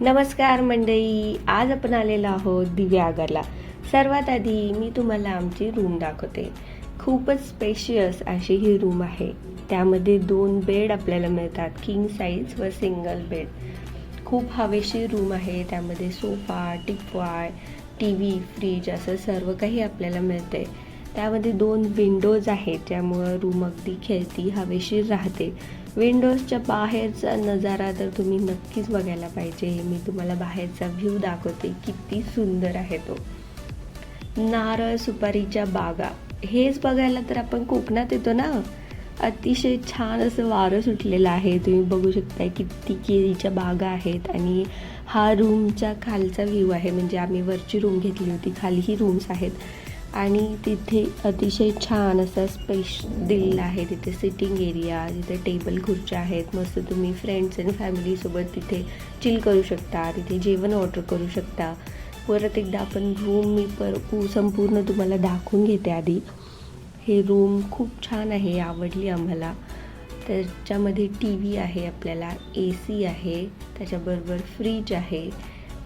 नमस्कार मंडळी आज आपण आलेलो आहोत दिव्यागरला सर्वात आधी मी तुम्हाला आमची रूम दाखवते. खूपच स्पेशियस अशी ही रूम आहे. त्यामध्ये दोन बेड आपल्याला मिळतात किंग साईज व सिंगल बेड खूप हवेशीर रूम आहे त्यामध्ये sofa teapoy T V fridge असं सर्व काही आपल्याला मिळते त्यामध्ये दोन विंडोज आहेत ज्यामुळं रूम अगदी खेळती हवेशीर राहते. विंडोजच्या बाहेरचा नजारा तर तुम्ही नक्कीच बघायला पाहिजे. मी तुम्हाला बाहेरचा व्ह्यू दाखवते किती सुंदर आहे तो. नारळ सुपारीच्या बागा. हेच बघायला तर आपण कोकणात येतो ना? अतिशय छान असं वारं सुटलेलं आहे. तुम्ही बघू शकताय किती केळीच्या बागा आहेत आणि हा रूमच्या खालचा व्ह्यू आहे. म्हणजे आम्ही वरची रूम घेतली होती खालीही रूम्स आहेत. आणि तिथे अतिशय छान असा स्पेश दिलेला आहे. तिथे सिटिंग एरिया तिथे टेबल खुर्च्या आहेत. मस्त तुम्ही फ्रेंड्स अँड फॅमिलीसोबत तिथे चिल करू शकता. तिथे जेवण ऑर्डर करू शकता. परत एकदा आपण रूम मी पर संपूर्ण तुम्हाला दाखवून घेते आधी. हे रूम खूप छान आहे आवडली आम्हाला. त्याच्यामध्ये टी व्ही आहे आपल्याला ए सी आहे. त्याच्याबरोबर फ्रीज आहे.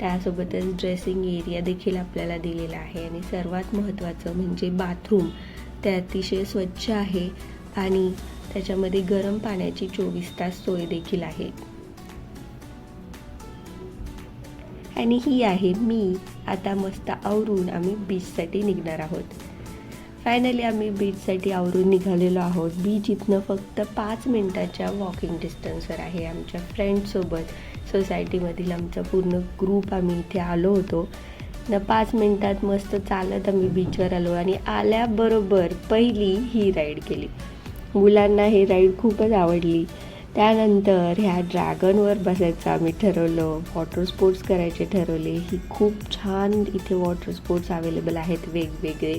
त्यासोबतच ड्रेसिंग एरिया देखील आपल्याला दिलेला आहे. आणि सर्वात महत्त्वाचं म्हणजे बाथरूम. ते अतिशय स्वच्छ आहे आणि त्याच्यामध्ये गरम पाण्याची चोवीस तास सोय देखील आहे. आणि ही आहे मी. आता मस्त आवरून आम्ही बीचसाठी निघणार आहोत. फायनली आम्ही बीचसाठी आवरून निघालेलो आहोत. बीच इथनं फक्त पाच मिनटाच्या वॉकिंग डिस्टन्सवर आहे आमच्या फ्रेंडसोबत सोसायटीमधील आमचा पूर्ण ग्रुप आम्ही इथे आलो होतो. न पाच मिनटात मस्त चालत आम्ही बीचवर आलो आणि आल्याबरोबर पहिली ही राईड केली. मुलांना ही राईड खूपच आवडली. त्यानंतर ह्या ड्रॅगनवर बसायचं आम्ही ठरवलं वॉटर स्पोर्ट्स करायचे ठरवले. ही खूप छान इथे वॉटर स्पोर्ट्स अवेलेबल आहेत वेगवेगळे.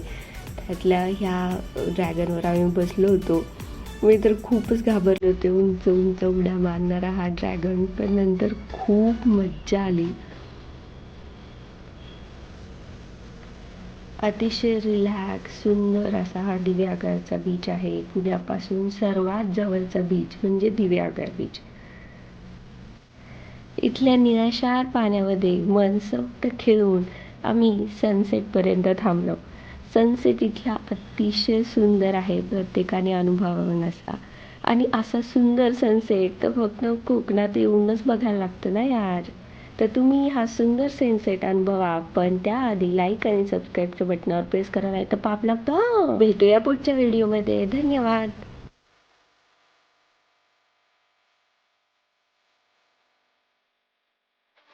त्यातल्या ह्या ड्रॅगनवर आम्ही बसलो होतो. मी तर खूपच घाबरले होते. उंच उंच उड्या मारणारा हा ड्रॅगन पण नंतर खूप मज्जा आली. अतिशय रिलॅक्स सुंदर असा हा दिव्यागरचा बीच आहे. पुण्यापासून सर्वात जवळचा बीच म्हणजे दिव्यागर बीच इथल्या निळाशार पाण्यामध्ये मनसोक्त खेळून आम्ही सनसेटपर्यंत थांबलो. सनसेट इथला अतिशय सुंदर आहे प्रत्येकाने अनुभवावा असा. आणि असा सुंदर सनसेट तर फक्त कोकणात येऊनच बघायला लागतं ना यार. तर तुम्ही हा सुंदर सनसेट अनुभवा पण त्याआधी लाईक आणि सबस्क्राईबच्या बटनावर प्रेस करा नाही तर पाप लागतो. भेटूया पुढच्या व्हिडिओमध्ये धन्यवाद.